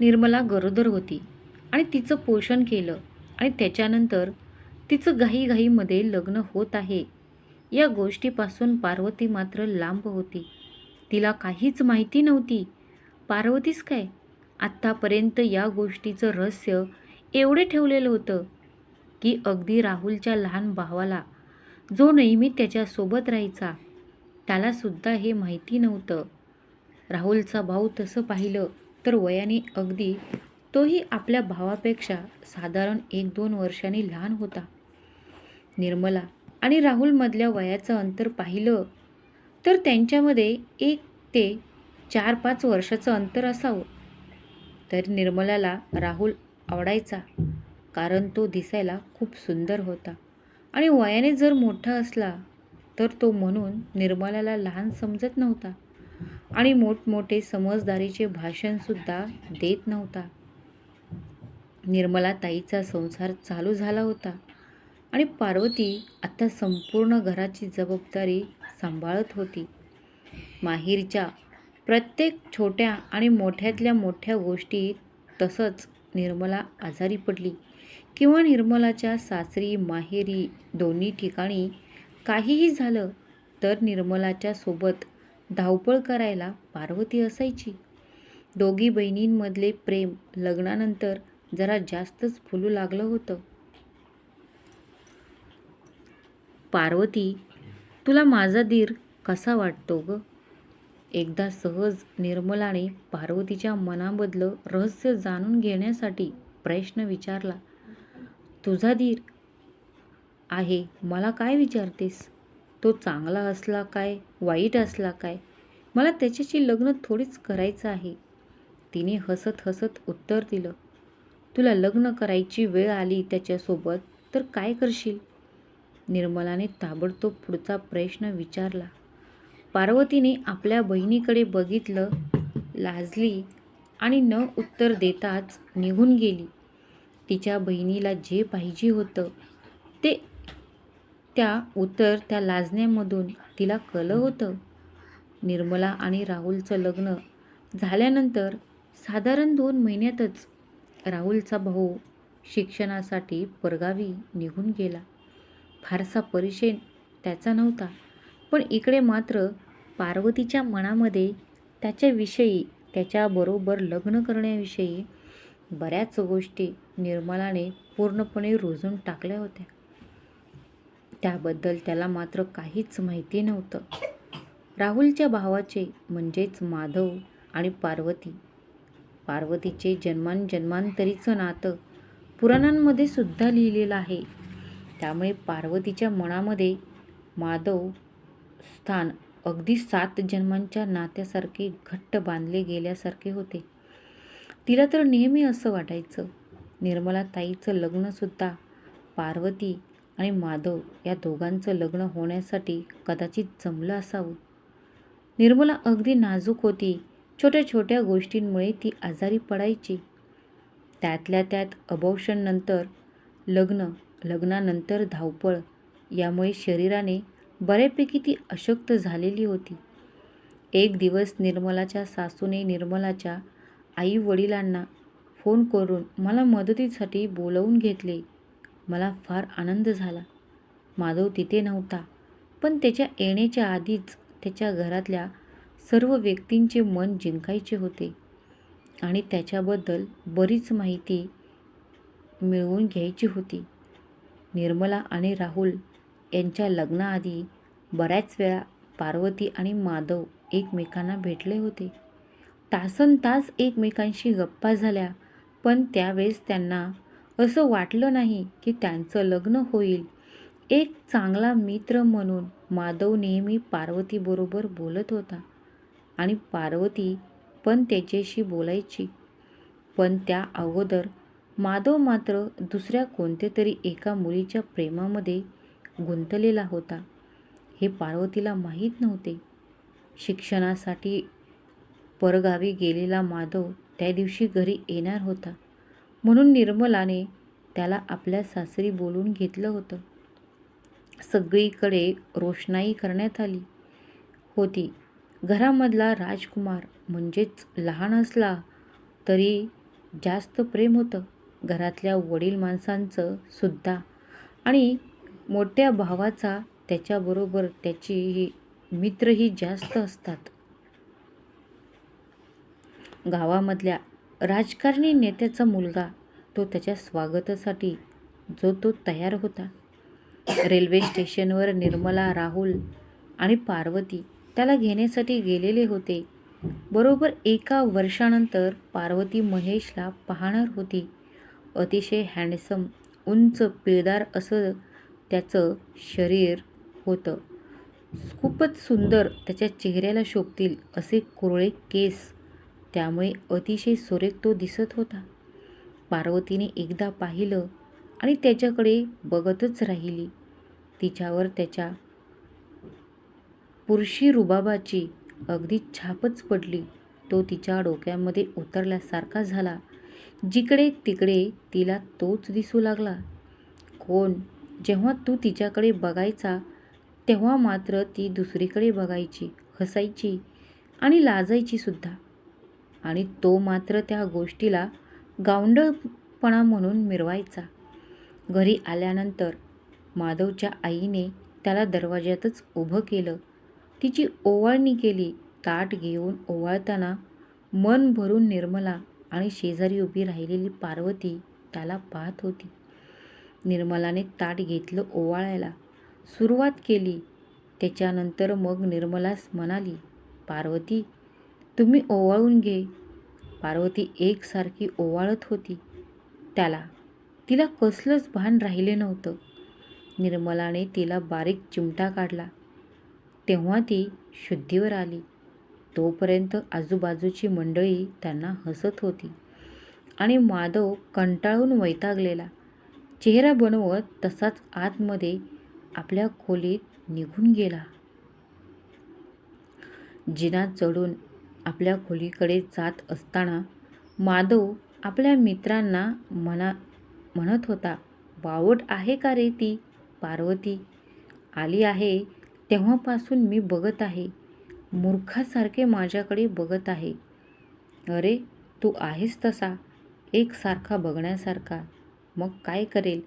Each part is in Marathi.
निर्मला गरोदर होती आणि तिचं पोषण केलं आणि त्याच्यानंतर तिचं घाईघाईमध्ये लग्न होत आहे. या गोष्टीपासून पार्वती मात्र लांब होती. तिला काहीच माहिती नव्हती. पार्वतीच काय? आत्तापर्यंत या गोष्टीचं रहस्य एवढे ठेवलेलं होतं की अगदी राहुलच्या लहान भावाला जो नेहमी त्याच्यासोबत राहायचा त्यालासुद्धा हे माहिती नव्हतं. राहुलचा भाऊ तसं पाहिलं तर वयाने अगदी तोही आपल्या भावापेक्षा साधारण एक दोन वर्षांनी लहान होता. निर्मला आणि राहुलमधल्या वयाचं अंतर पाहिलं तर त्यांच्यामध्ये एक ते चार पाच वर्षाचं अंतर असावं. तर निर्मलाला राहुल आवडायचा कारण तो दिसायला खूप सुंदर होता. आणि वयाने जर मोठा असला तर तो म्हणून निर्मलाला लहान समजत नव्हता. आणि मोठमोठे समजदारीचे भाषणसुद्धा देत नव्हता. निर्मला ताईचा संसार चालू झाला होता आणि पार्वती आता संपूर्ण घराची जबाबदारी सांभाळत होती. माहीरच्या प्रत्येक छोट्या आणि मोठ्यातल्या मोठ्या गोष्टी तसंच निर्मला आजारी पडली किंवा निर्मलाच्या सासरी माहेरी दोन्ही ठिकाणी काहीही झालं तर निर्मलाच्या सोबत धावपळ करायला पार्वती असायची. दोघी बहिणींमधले प्रेम लग्नानंतर जरा जास्तच फुलू लागलं होतं. पार्वती तुला माझा दीर कसा वाटतो ग? एकदा सहज निर्मलाने पार्वतीच्या मनामधलं रहस्य जाणून घेण्यासाठी प्रश्न विचारला तुझा धीर आहे मला काय विचारतेस? तो चांगला असला काय वाईट असला काय मला त्याच्याशी लग्न थोडीच करायचं आहे. तिने हसत हसत उत्तर दिलं तुला लग्न करायची वेळ आली त्याच्यासोबत तर काय करशील? निर्मलाने ताबडतोब पुढचा प्रश्न विचारला. पार्वतीने आपल्या बहिणीकडे बघितलं लाजली आणि न उत्तर देताच निघून गेली. तिच्या बहिणीला जे पाहिजे होतं ते त्या उत्तर त्या लाजण्यामधून तिला कलं होतं. निर्मला आणि राहुलचं लग्न झाल्यानंतर साधारण दोन महिन्यातच राहुलचा भाऊ शिक्षणासाठी परगावी निघून गेला. फारसा परिचय त्याचा नव्हता पण इकडे मात्र पार्वतीच्या मनामध्ये त्याच्याविषयी त्याच्याबरोबर लग्न करण्याविषयी बऱ्याच गोष्टी निर्मलाने पूर्णपणे रुजून टाकल्या होत्या. त्याबद्दल त्याला मात्र काहीच माहिती नव्हतं. राहुलच्या भावाचे म्हणजेच माधव आणि पार्वती. पार्वतीचे जन्मांजन्मांतरीचं नातं पुराणांमध्ये सुद्धा लिहिलेलं आहे. त्यामुळे पार्वतीच्या मनामध्ये माधव स्थान अगदी सात जन्मांच्या नात्यासारखे घट्ट बांधले गेल्यासारखे होते. तिला तर नेहमी असं वाटायचं. निर्मला ताईचं लग्नसुद्धा पार्वती आणि माधव या दोघांचं लग्न होण्यासाठी कदाचित जमलं असावं. निर्मला अगदी नाजूक होती. छोट्या छोट्या गोष्टींमुळे ती आजारी पडायची. त्यातल्या त्यात अबॉर्शननंतर लग्न लग्नानंतर धावपळ यामुळे शरीराने बऱ्यापैकी ती अशक्त झालेली होती. एक दिवस निर्मलाच्या सासूने निर्मलाच्या आई वडिलांना फोन करून मला मदतीसाठी बोलवून घेतले. मला फार आनंद झाला. माधव तिथे नव्हता पण त्याच्या येण्याच्या आधीच त्याच्या घरातल्या सर्व व्यक्तींचे मन जिंकायचे होते आणि त्याच्याबद्दल बरीच माहिती मिळवून घ्यायची होती. निर्मला आणि राहुल यांच्या लग्नाआधी बऱ्याच वेळा पार्वती आणि माधव एकमेकांना भेटले होते. तासन तास एकमेकांशी गप्पा झाल्या पण त्यावेळेस त्यांना असं वाटलं नाही की त्यांचं लग्न होईल. एक चांगला मित्र म्हणून माधव नेहमी पार्वतीबरोबर बोलत होता आणि पार्वती पण त्याच्याशी बोलायची. पण त्या अगोदर माधव मात्र दुसऱ्या कोणत्या तरी एका मुलीच्या प्रेमामध्ये गुंतलेला होता. हे पार्वतीला माहीत नव्हते. शिक्षणासाठी परगावी गेलेला माधव त्या दिवशी घरी येणार होता. म्हणून निर्मलाने त्याला आपल्या सासरी बोलून घेतलं होतं. सगळीकडे रोषणाई करण्यात आली होती. घरामधला राजकुमार म्हणजेच लहान असला तरी जास्त प्रेम होतं. घरातल्या वडील माणसांचं सुद्धा. आणि मोठ्या भावाचा त्याच्याबरोबर त्याची मित्रही जास्त असतात. गावामधल्या राजकारणी नेत्याचा मुलगा तो त्याच्या स्वागतासाठी जो तो तयार होता. रेल्वे स्टेशनवर निर्मला राहुल आणि पार्वती त्याला घेण्यासाठी गेलेले होते. बरोबर एका वर्षानंतर पार्वती महेशला पाहणार होती. अतिशय हँडसम उंच पिळदार असं त्याचं शरीर होतं. खूपच सुंदर त्याच्या चेहऱ्याला शोभतील असे कुरळे केस त्यामुळे अतिशय सुरेख तो दिसत होता. पार्वतीने एकदा पाहिलं आणि त्याच्याकडे बघतच राहिली. तिच्यावर त्याच्या पुरुषी रुबाबाची अगदी छापच पडली. तो तिच्या डोक्यामध्ये उतरल्यासारखा झाला. जिकडे तिकडे तिला तोच दिसू लागला. कोण? जेव्हा तू तिच्याकडे बघायचा तेव्हा मात्र ती दुसरीकडे बघायची हसायची आणि लाजायची सुद्धा. आणि तो मात्र त्या गोष्टीला गावंडळपणा म्हणून मिरवायचा. घरी आल्यानंतर माधवच्या आईने त्याला दरवाज्यातच उभं केलं. तिची ओवाळणी केली. ताट घेऊन ओवाळताना मन भरून निर्मला आणि शेजारी उभी राहिलेली पार्वती त्याला पाहत होती. निर्मलाने ताट घेतलं ओवाळायला. सुरुवात केली. त्याच्यानंतर मग निर्मलास म्हणाली पार्वती तुम्ही ओवाळून घे. पार्वती एकसारखी ओवाळत होती. त्याला तिला कसलंच भान राहिले नव्हतं. निर्मलाने तिला बारीक चिमटा काढला. तेव्हा ती शुद्धीवर आली. तोपर्यंत आजूबाजूची मंडळी त्यांना हसत होती आणि माधव कंटाळून वैतागलेला. चेहरा बनवत तसाच आतमध्ये आपल्या खोलीत निघून गेला. जिना चढून आपल्या खोलीकडे जात असताना माधव आपल्या मित्रांना म्हणा म्हणत होता बावट आहे का रे ती? पार्वती आली आहे तेव्हापासून मी बघत आहे. मूर्खासारखे माझ्याकडे बघत आहे. अरे तू आहेस तसा एकसारखा बघण्यासारखा. मग काय करेल?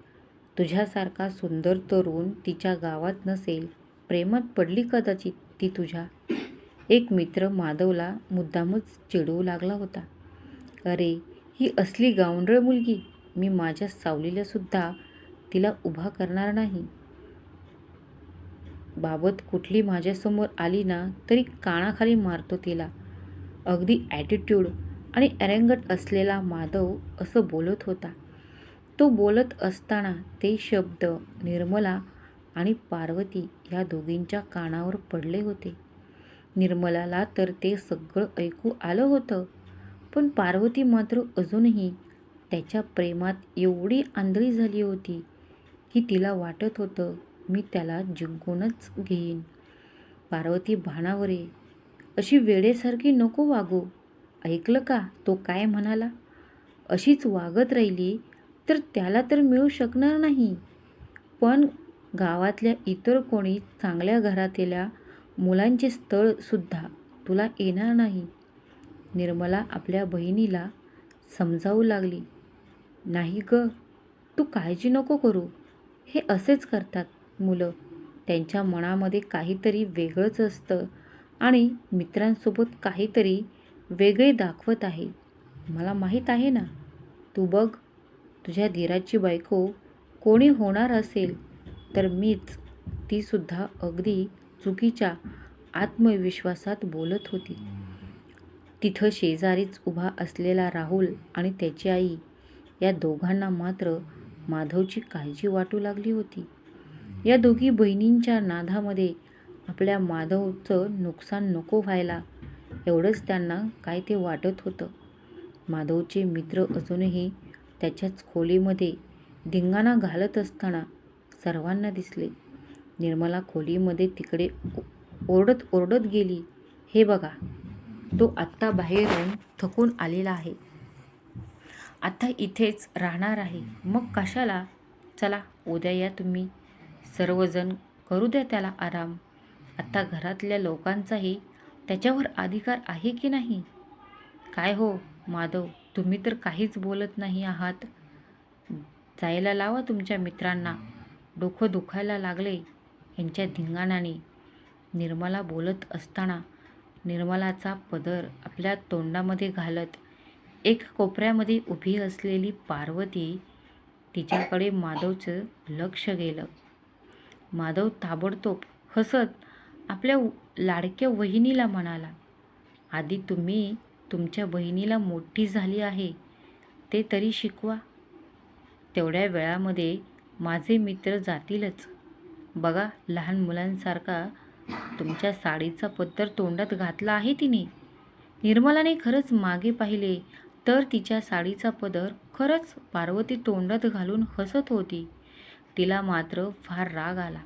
तुझ्यासारखा सुंदर तरुण तिच्या गावात नसेल. प्रेमात पडली कदाचित ती तुझ्या? एक मित्र माधवला मुद्दामच चिडवू लागला होता. अरे ही असली गावंडळ मुलगी. मी माझ्या सावलीला सुद्धा तिला उभा करणार नाही. बाबत कुठली माझ्यासमोर आली ना तरी कानाखाली मारतो तिला. अगदी ॲटिट्यूड आणि अरेंगट असलेला माधव असं बोलत होता. तो बोलत असताना ते शब्द निर्मला आणि पार्वती या दोघींच्या कानावर पडले होते. निर्मलाला तर ते सगळं ऐकू आलं होतं. पण पार्वती मात्र अजूनही त्याच्या प्रेमात एवढी आंधळी झाली होती की तिला वाटत होतं मी त्याला जिंकूनच घेईन. पार्वती भाणावरे अशी वेळेसारखी नको वागू. ऐकलं का तो काय म्हणाला? अशीच वागत राहिली तर त्याला तर मिळू शकणार नाही. पण गावातल्या इतर कोणी चांगल्या घरातल्या मुलांचे स्थळसुद्धा तुला येणार नाही. निर्मला आपल्या बहिणीला समजावू लागली. नाही ग तू काळजी नको करू. हे असेच करतात मुलं. त्यांच्या मनामध्ये काहीतरी वेगळंच असतं आणि मित्रांसोबत काहीतरी वेगळे दाखवत आहे. मला माहीत आहे ना. तू बघ तुझ्या धीराची बायको कोणी होणार असेल तर मीच. तीसुद्धा अगदी चुकीच्या आत्मविश्वासात बोलत होती. तिथं शेजारीच उभा असलेला राहुल आणि त्याची आई या दोघांना मात्र माधवची काळजी वाटू लागली होती. या दोघी बहिणींच्या नादामध्ये आपल्या माधवचं नुकसान नको व्हायला एवढंच त्यांना काय ते वाटत होतं. माधवचे मित्र अजूनही त्याच्याच खोलीमध्ये धिंगाणा घालत असताना सर्वांना दिसले. निर्मला खोलीमध्ये तिकडे ओरडत ओरडत गेली हे बघा तो आत्ता बाहेरून थकून आलेला आहे. आता इथेच राहणार आहे. मग कशाला? चला उद्या या तुम्ही. सर्वजण करू द्या त्याला आराम. आत्ता घरातल्या लोकांचाही त्याच्यावर अधिकार आहे की नाही? काय हो माधव तुम्ही तर काहीच बोलत नाही आहात. जायला लावा तुमच्या मित्रांना. डोकं दुखायला लागले. यांच्या धिंगाणाने निर्मला बोलत असताना निर्मलाचा पदर आपल्या तोंडामध्ये घालत एक कोपऱ्यामध्ये उभी असलेली पार्वती तिच्याकडे माधवचं लक्ष गेलं. माधव ताबडतोब हसत आपल्या लाडक्या वहिनीला म्हणाला आधी तुम्ही तुमच्या बहिणीला मोठी झाली आहे ते तरी शिकवा. तेवढ्या वेळामध्ये माझे मित्र जातीलच. बघा लहान मुलांसारखा तुमच्या साडीचा पत्तर तोंडात घातला आहे तिने. निर्मलाने खरंच मागे पाहिले तर तिच्या साडीचा पदर खरंच पार्वती तोंडात घालून हसत होती. तिला मात्र फार राग आला.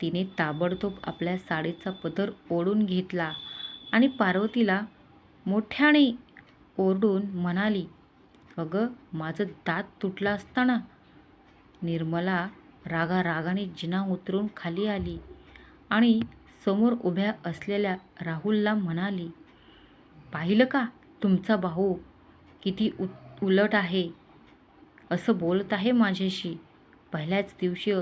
तिने ताबडतोब आपल्या साडीचा पदर ओढून घेतला आणि पार्वतीला मोठ्याने ओरडून म्हणाली अगं माझं दात तुटला असताना निर्मला रागा रागाने जिना उतरून खाली आली आणि समोर उभ्या असलेल्या राहुलला म्हणाली पाहिलं का तुमचा भाऊ? किती उ उलट आहे. असं बोलत आहे माझ्याशी. पहिल्याच दिवशी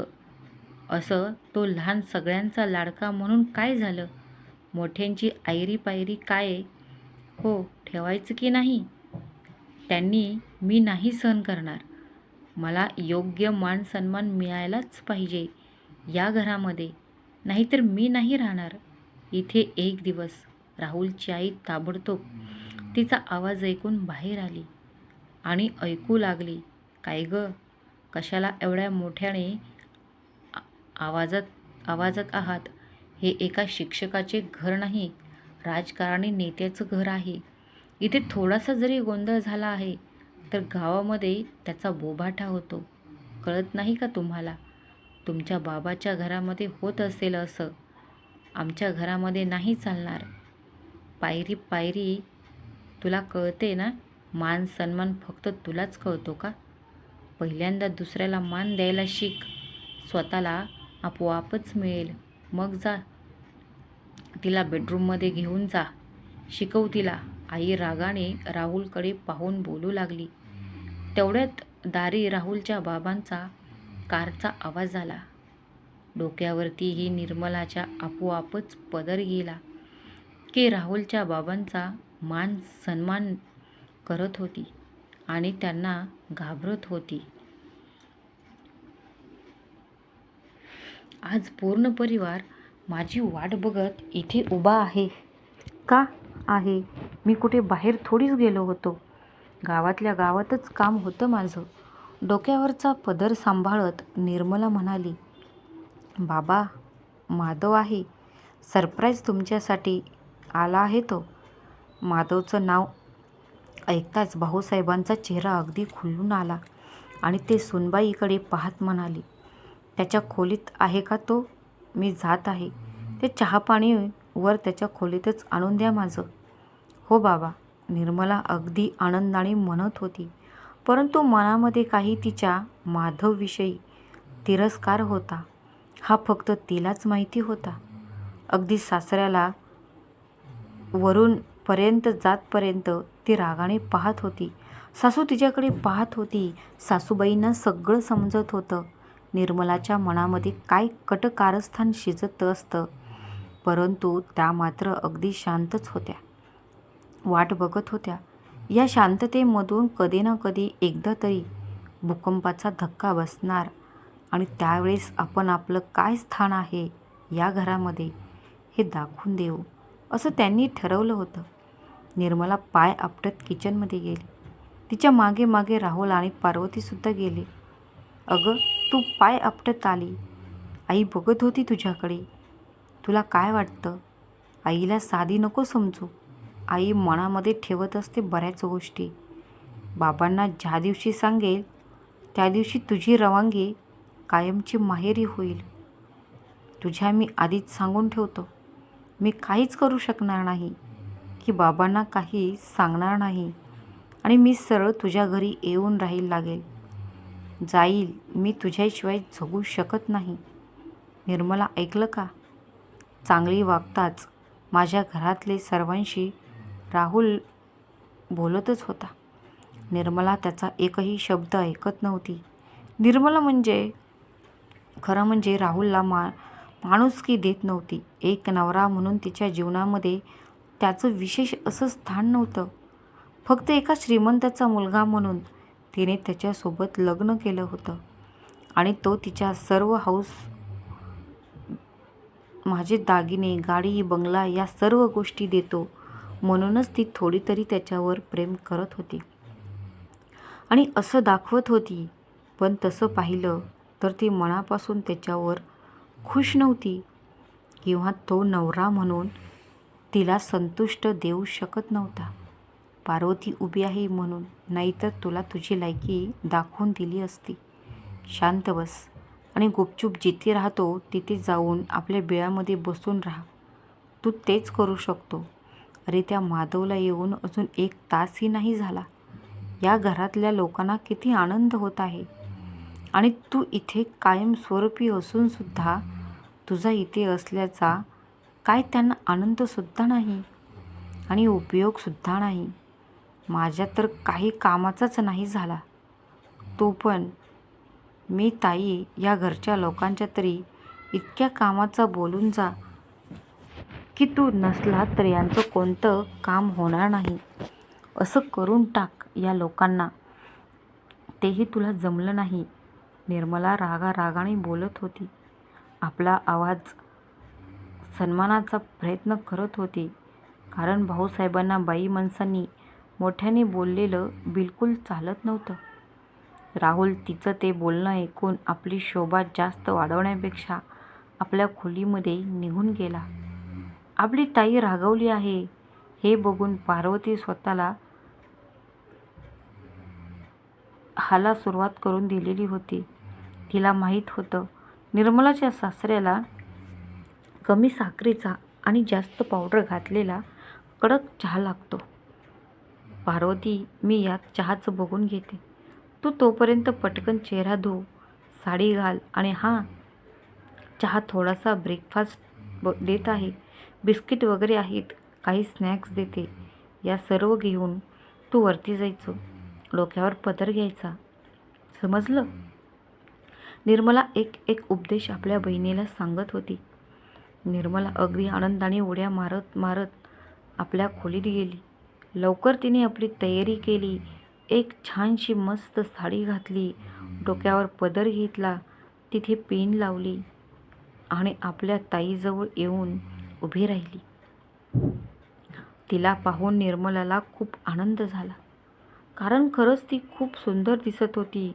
असं तो लहान सगळ्यांचा लाडका म्हणून काय झालं? मोठ्यांची आयरी पायरी काय? हो ठेवायचं की नाही? त्यांनी मी नाही सहन करणार. मला योग्य मान सन्मान मिळायलाच पाहिजे. या घरामध्ये नाहीतर मी नाही राहणार. इथे एक दिवस राहुलची आई ताबडतोब तिचा आवाज ऐकून बाहेर आली आणि ऐकू लागली काय ग? कशाला एवढ्या मोठ्याने आवाजात आवाजात आहात? हे एका शिक्षकाचे घर नाही. राजकारणी नेत्याचं घर आहे. इथे थोडासा जरी गोंधळ झाला आहे तर गावामध्ये त्याचा बोभाटा होतो. कळत नाही का तुम्हाला? तुमच्या बाबाच्या घरामध्ये होत असेल असं. आमच्या घरामध्ये नाही चालणार. पायरी पायरी तुला कळते ना? मान सन्मान फक्त तुलाच कळतो का? पहिल्यांदा दुसऱ्याला मान द्यायला शिक. स्वतःला आपोआपच मिळेल. मग जा. तिला बेडरूममध्ये घेऊन जा. शिकव तिला. आई रागाने राहुलकडे पाहून बोलू लागली. तेवढ्यात दारी राहुलच्या बाबांचा कारचा आवाज आला. डोक्यावरतीही निर्मलाच्या आपोआपच पदर गेला की राहुलच्या बाबांचा मान सन्मान करत होती आणि त्यांना घाबरत होती. आज पूर्ण परिवार माझी वाट बघत इथे उभा आहे. का आहे? मी कुठे बाहेर थोडीच गेलो होतो. गावातल्या गावातच काम होतं माझं. डोक्यावरचा पदर सांभाळत निर्मला म्हणाली बाबा माधव आहे. सरप्राईज तुमच्यासाठी आला आहे तो. माधवचं नाव ऐकताच भाऊसाहेबांचा चेहरा अगदी खुलून आला आणि ते सुनबाईकडे पाहत म्हणाले त्याच्या खोलीत आहे का तो? मी जात आहे. ते चहापाणी वर त्याच्या खोलीतच आणून द्या माझं. हो बाबा. निर्मला अगदी आनंदाने म्हणत होती. परंतु मनामध्ये काही तिच्या माधवविषयी तिरस्कार होता. हा फक्त तिलाच माहिती होता. अगदी सासऱ्याला वरून पर्यंत जातपर्यंत ती रागाने पाहत होती. सासू तिच्याकडे पाहत होती. सासूबाईंना सगळं समजत होतं. निर्मलाच्या मनामध्ये काय कटकारस्थान शिजत असतं. परंतु त्या मात्र अगदी शांतच होत्या. वाट बघत होत्या. या शांततेमधून कधी ना कधी एकदा तरी भूकंपाचा धक्का बसणार. आणि त्यावेळेस आपण आपलं काय स्थान आहे या घरामध्ये हे दाखवून देऊ असं त्यांनी ठरवलं होतं. निर्मला पाय आपटत किचनमध्ये गेली. तिच्यामागे मागे राहुल आणि पार्वतीसुद्धा गेले. अगं तू पाय आपटत आली. आई बघत होती तुझ्याकडे. तुला काय वाटतं? आईला साधी नको समजू. आई मनामध्ये ठेवत असते बऱ्याच गोष्टी. बाबांना ज्या दिवशी सांगेल त्या दिवशी तुझी रवानगी कायमची माहेरी होईल. तुझ्या मी आधीच सांगून ठेवतो. मी काहीच करू शकणार नाही. की बाबांना काही सांगणार नाही. आणि मी सरळ तुझ्या घरी येऊन राहील लागेल. जाईल मी तुझ्याशिवाय जगू शकत नाही. निर्मला ऐकलं का? चांगली वागताच माझ्या घरातले सर्वांशी राहुल बोलतच होता. निर्मला त्याचा एकही शब्द ऐकत नव्हती. निर्मला म्हणजे खरं म्हणजे राहुलला मा माणुसकी देत नव्हती. एक नवरा म्हणून तिच्या जीवनामध्ये त्याचं विशेष असं स्थान नव्हतं. फक्त एका श्रीमंताचा मुलगा म्हणून तिने त्याच्यासोबत लग्न केलं होतं. आणि तो तिच्या सर्व हौस माझे दागिने गाडी बंगला या सर्व गोष्टी देतो. म्हणूनच ती थोडी तरी त्याच्यावर प्रेम करत होती. आणि असं दाखवत होती. पण तसं पाहिलं तर ती मनापासून त्याच्यावर खुश नव्हती. किंवा तो नवरा म्हणून तिला संतुष्ट देऊ शकत नव्हता. पार्वती उभी आहे म्हणून. नाहीतर तुला तुझी लायकी दाखवून दिली असती. शांत बस. आणि गुपचूप जिथे राहतो तिथे जाऊन आपल्या बिळामध्ये बसून राहा. तू तेच करू शकतो. अरे त्या माधवला येऊन अजून एक तासही नाही झाला. या घरातल्या लोकांना किती आनंद होत आहे. आणि तू इथे कायमस्वरूपी असूनसुद्धा तुझा इथे असल्याचा काय त्यांना आनंदसुद्धा नाही. आणि उपयोगसुद्धा नाही. माझ्या तर काही कामाचाच नाही झाला. तो पण मी ताई या घरच्या लोकांच्या तरी इतक्या कामाचा बोलून जा. की तू नसला तर यांचं कोणतं काम होणार नाही. असं करून टाक या लोकांना. तेही तुला जमलं नाही. निर्मला रागा रागाने बोलत होती. आपला आवाज सन्मानाचा प्रयत्न करत होती. कारण भाऊसाहेबांना बाई माणसांनी मोठ्याने बोललेलं बिलकुल चालत नव्हतं. राहुल तिचं ते बोलणं ऐकून आपली शोभा जास्त वाढवण्यापेक्षा आपल्या खोलीमध्ये निघून गेला. आपली ताई रागवली आहे. हे बघून पार्वती स्वतःला हाला सुरुवात करून दिलेली होती. तिला माहीत होतं निर्मलाच्या सासऱ्याला कमी साखरेचा आणि जास्त पावडर घातलेला कडक चहा लागतो. पार्वती मी यात चहाचं बघून घेते. तू तोपर्यंत पटकन चेहरा धु साडी घाल आणि हां चहा थोडासा ब्रेकफास्ट ब देत आहे. बिस्किट वगैरे आहेत काही स्नॅक्स देते. या सर्व घेऊन तू वरती जायचो. डोक्यावर पदर घ्यायचा. समजलं? निर्मला एक एक उपदेश आपल्या बहिणीला सांगत होती. निर्मला अगदी आनंदाने उड्या मारत मारत आपल्या खोलीत गेली. लवकर तिने आपली तयारी केली. एक छानशी मस्त साडी घातली. डोक्यावर पदर घेतला. तिथे पेन लावली. आणि आपल्या ताईजवळ येऊन उभी राहिली. तिला पाहून निर्मलाला खूप आनंद झाला. कारण खरंच ती खूप सुंदर दिसत होती.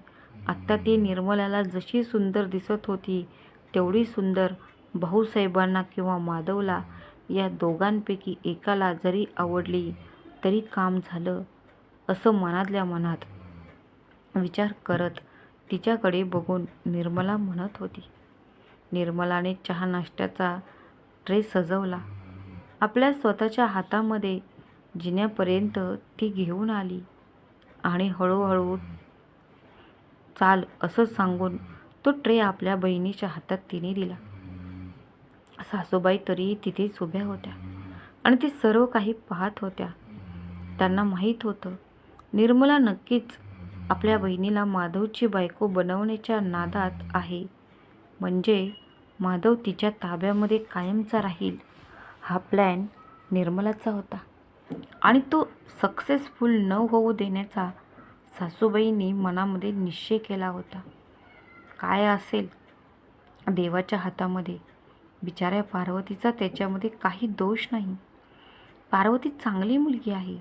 आत्ता ती निर्मलाला जशी सुंदर दिसत होती तेवढी सुंदर भाऊसाहेबांना किंवा माधवला या दोघांपैकी एकाला जरी आवडली तरी काम झालं असं मनातल्या मनात विचार करत तिच्याकडे बघून निर्मला म्हणत होती. निर्मलाने चहा नाश्त्याचा ट्रे सजवला. आपल्या स्वतःच्या हातामध्ये जिन्यापर्यंत ती घेऊन आली आणि हळूहळू चाल असं सांगून तो ट्रे आपल्या बहिणीच्या हातात तिने दिला. सासूबाई तरी तिथेच उभ्या होत्या आणि ते सर्व काही पाहत होत्या. त्यांना माहीत होतं निर्मला नक्कीच आपल्या बहिणीला माधवची बायको बनवण्याच्या नादात आहे. म्हणजे माधव तिच्या ताब्यामध्ये कायमचा राहील हा प्लॅन निर्मलाचा होता. आणि तो सक्सेसफुल न होऊ देण्याचा सासूबाईंनी मनामध्ये निश्चय केला होता. काय असेल देवाच्या हातामध्ये? बिचाऱ्या पार्वतीचा त्याच्यामध्ये काही दोष नाही. पार्वती चांगली मुलगी आहे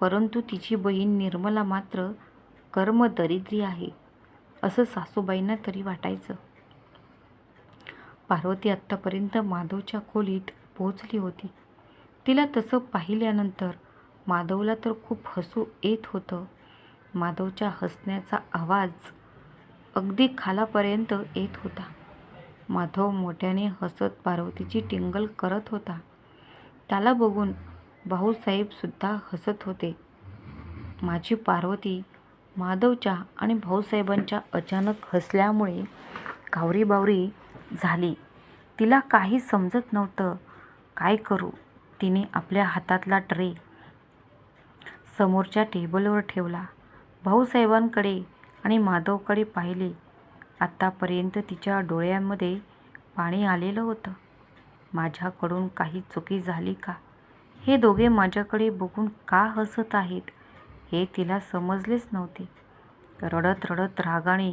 परंतु तिची बहीण निर्मला मात्र कर्मदरिद्री आहे असं सासूबाईंना तरी वाटायचं. पार्वती आत्तापर्यंत माधवच्या खोलीत पोहोचली होती. तिला तसं पाहिल्यानंतर माधवला तर खूप हसू येत होतं. माधवच्या हसण्याचा आवाज अगदी खालापर्यंत येत होता. माधव मोठ्याने हसत पार्वतीची टिंगल करत होता. त्याला बघून भाऊसाहेबसुद्धा हसत होते. माझी पार्वती माधवच्या आणि भाऊसाहेबांच्या अचानक हसल्यामुळे कावरीबावरी झाली तिला काही समजत नव्हतं काय करू तिने आपल्या हातातला ट्रे समोरच्या टेबलवर ठेवला भाऊसाहेबांकडे आणि माधवकडे पाहिले. आत्तापर्यंत तिच्या डोळ्यांमध्ये पाणी आलेलं होतं. माझ्याकडून काही चुकी झाली का? हे दोघे माझ्याकडे बघून का हसत आहेत हे तिला समजलेच नव्हते. रडत रडत रागाने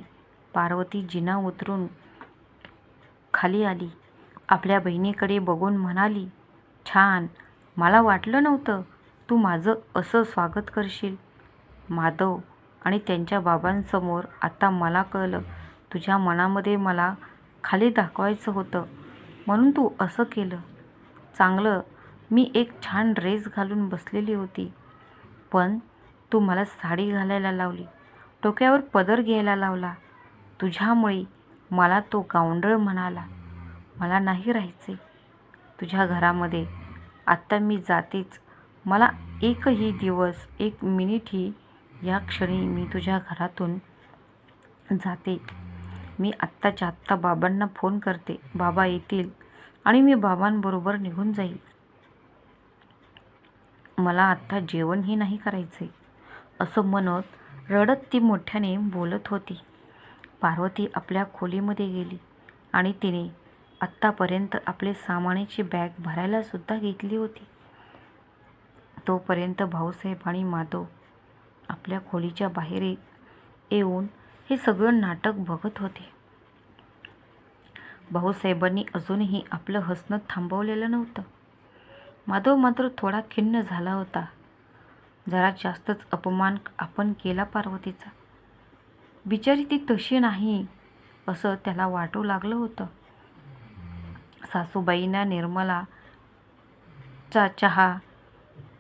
पार्वती जिना उतरून खाली आली. आपल्या बहिणीकडे बघून म्हणाली, छान. मला वाटलं नव्हतं तू माझं असं स्वागत करशील. माधव आणि त्यांच्या बाबांसमोर आता मला कळलं तुझ्या मनामध्ये मला खाली दाखवायचं होतं म्हणून तू असं केलं. चांगलं मी एक छान ड्रेस घालून बसलेली होती. पण तू मला साडी घालायला लावली. डोक्यावर पदर घ्यायला लावला. तुझ्यामुळे मला तो गावंढळ म्हणाला. मला नाही राहायचे तुझ्या घरामध्ये. आत्ता मी जातेच. मला एकही दिवस, एक मिनिटही या क्षणी मी तुझ्या घरातून जाते. मी आत्ताच्या आत्ता बाबांना फोन करते. बाबा येतील आणि मी बाबांबरोबर निघून जाईल. मला आत्ता जेवणही नाही करायचे असं म्हणत रडत ती मोठ्याने बोलत होती. पार्वती आपल्या खोलीमध्ये गेली आणि तिने आत्तापर्यंत आपले सामानाची बॅग भरायलासुद्धा घेतली होती. तोपर्यंत भाऊसाहेब आणि माधव आपल्या खोलीच्या बाहेर येऊन हे सगळं नाटक बघत होते. भाऊसाहेबांनी अजूनही आपलं हसणं थांबवलेलं नव्हतं. माधव मात्र थोडा खिन्न झाला होता. जरा जास्तच अपमान आपण केला पार्वतीचा. बिचारी ती तशी नाही असं त्याला वाटू लागलं होतं. सासूबाईंना निर्मला चा चहा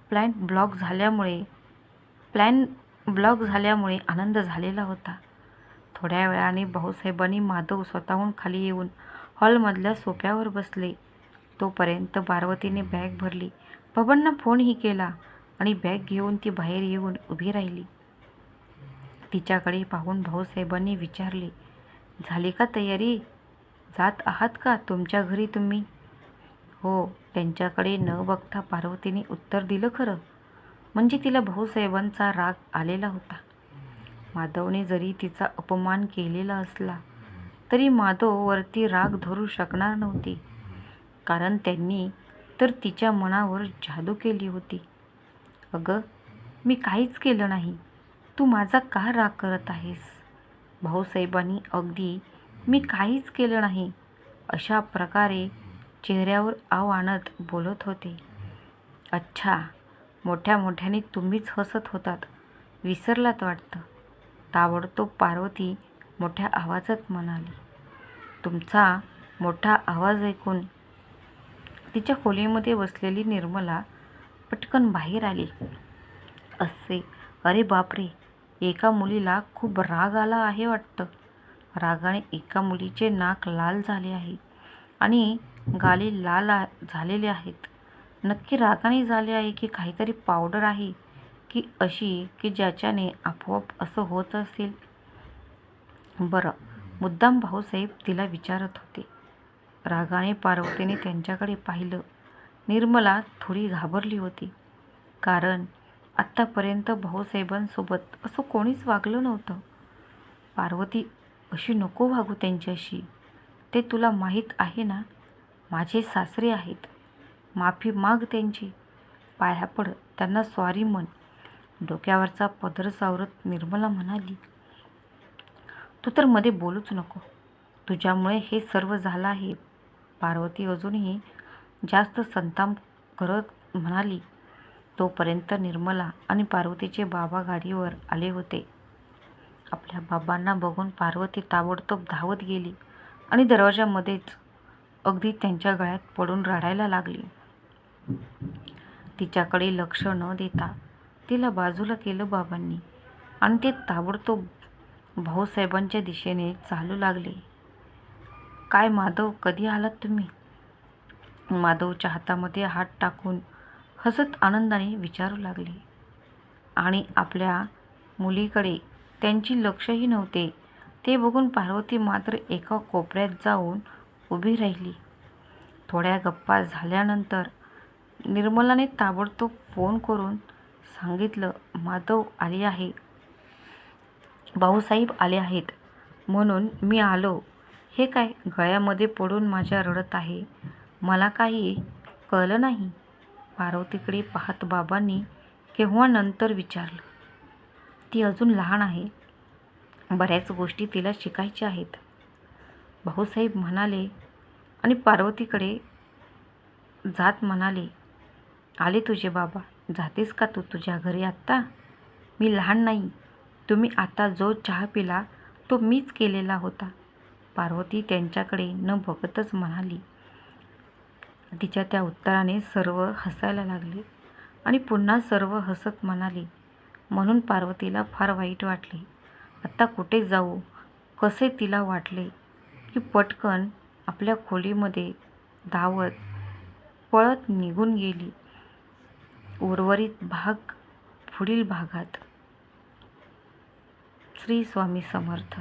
प्लॅन ब्लॉक झाल्यामुळे प्लॅन ब्लॉक झाल्यामुळे आनंद झालेला होता. थोड्या वेळाने भाऊसाहेबांनी माधव स्वतःहून खाली येऊन हॉलमधल्या सोप्यावर बसले. तोपर्यंत पार्वतीने बॅग भरली. बबांना फोनही केला आणि बॅग घेऊन ती बाहेर येऊन उभी राहिली. तिच्याकडे पाहून भाऊसाहेबांनी विचारले, झाली का तयारी? जात आहात का तुमच्या घरी तुम्ही? हो. त्यांच्याकडे न बघता पार्वतीने उत्तर दिलं खरं म्हणजे तिला भाऊसाहेबांचा राग आलेला होता. माधवने जरी तिचा अपमान केलेला असला तरी माधववरती राग धरू शकणार नव्हती. कारण त्यांनी तर तिच्या मनावर जादू केली होती. अगं, मी काहीच केलं नाही. तू माझा का राग करत आहेस? भाऊसाहेबांनी अगदी मी काहीच केलं नाही अशा प्रकारे चेहऱ्यावर आव आणत बोलत होते. अच्छा. मोठ्या मोठ्याने तुम्हीच हसत होतात. विसरलात वाटतं. ताबडतोब पार्वती मोठ्या आवाजात म्हणाली. तुमचा मोठा आवाज ऐकून तिच्या खोलीमध्ये बसलेली निर्मला पटकन बाहेर आली. असे अरे बापरे. एका मुलीला खूप राग आला आहे वाटतं. रागाने एका मुलीचे नाक लाल झाले आहे आणि गाली लाल झालेले आहेत. नक्की रागाने झाले आहे की काहीतरी पावडर आहे की अशी की ज्याच्याने आपोआप असं होत असेल? बरं. मुद्दाम भाऊसाहेब तिला विचारत होते. रागाने पार्वतीने त्यांच्याकडे पाहिलं. निर्मला थोडी घाबरली होती. कारण आत्तापर्यंत भाऊसाहेबांसोबत असं कोणीच वागलं नव्हतं. पार्वती अशी नको वागू त्यांच्याशी. ते तुला माहीत आहे ना? माझे सासरे आहेत. माफी माग त्यांची. पाया पड. त्यांना स्वारी म्हण. डोक्यावरचा पदर सावरत निर्मला म्हणाली. तू तर मध्ये बोलूच नको. तुझ्यामुळे हे सर्व झालं आहे. पार्वती अजूनही जास्त संताप करत म्हणाली. तोपर्यंत निर्मला आणि पार्वतीचे बाबा गाडीवर आले होते. आपल्या बाबांना बघून पार्वती ताबडतोब धावत गेली आणि दरवाजामध्येच अगदी त्यांच्या गळ्यात पडून रडायला लागली. तिच्याकडे लक्ष न देता तिला बाजूला केलं बाबांनी आणि ते ताबडतोब भाऊसाहेबांच्या दिशेने चालू लागले. काय माधव कधी आलात तुम्ही? माधवच्या हातामध्ये हात टाकून हसत आनंदाने विचारू लागले. आणि आपल्या मुलीकडे त्यांची लक्षही नव्हते ते बघून पार्वती मात्र एका कोपऱ्यात जाऊन उभी राहिली. थोड्या गप्पा झाल्यानंतर निर्मलाने ताबडतोब फोन करून सांगितलं माधव आले आहे. भाऊसाहेब आले आहेत म्हणून मी आलो हे काय गळ्यामध्ये पडून माझ्या रडत आहे मला काही कळलं नाही पार्वतीकडे पाहत बाबांनी केव्हा नंतर विचारलं. ती अजून लहान आहे. बऱ्याच गोष्टी तिला शिकायच्या आहेत. भाऊसाहेब म्हणाले आणि पार्वतीकडे जात म्हणाले आले तुझे बाबा. जातेस का तू तुझ्या घरी आत्ता? मी लहान नाही. तुम्ही आता जो चहा पिला तो मीच केलेला होता. पार्वती त्यांच्याकडे न बघतच म्हणाली तिच्या त्या उत्तराने सर्व हसायला लागले आणि पुन्हा सर्व हसत म्हणाली म्हणून पार्वतीला फार वाईट वाटले. आत्ता कुठे जाऊ? कसे तिला वाटले की पटकन आपल्या खोलीमध्ये धावत पळत निघून गेली. उर्वरित भाग पुढील भागात. श्री स्वामी समर्थ.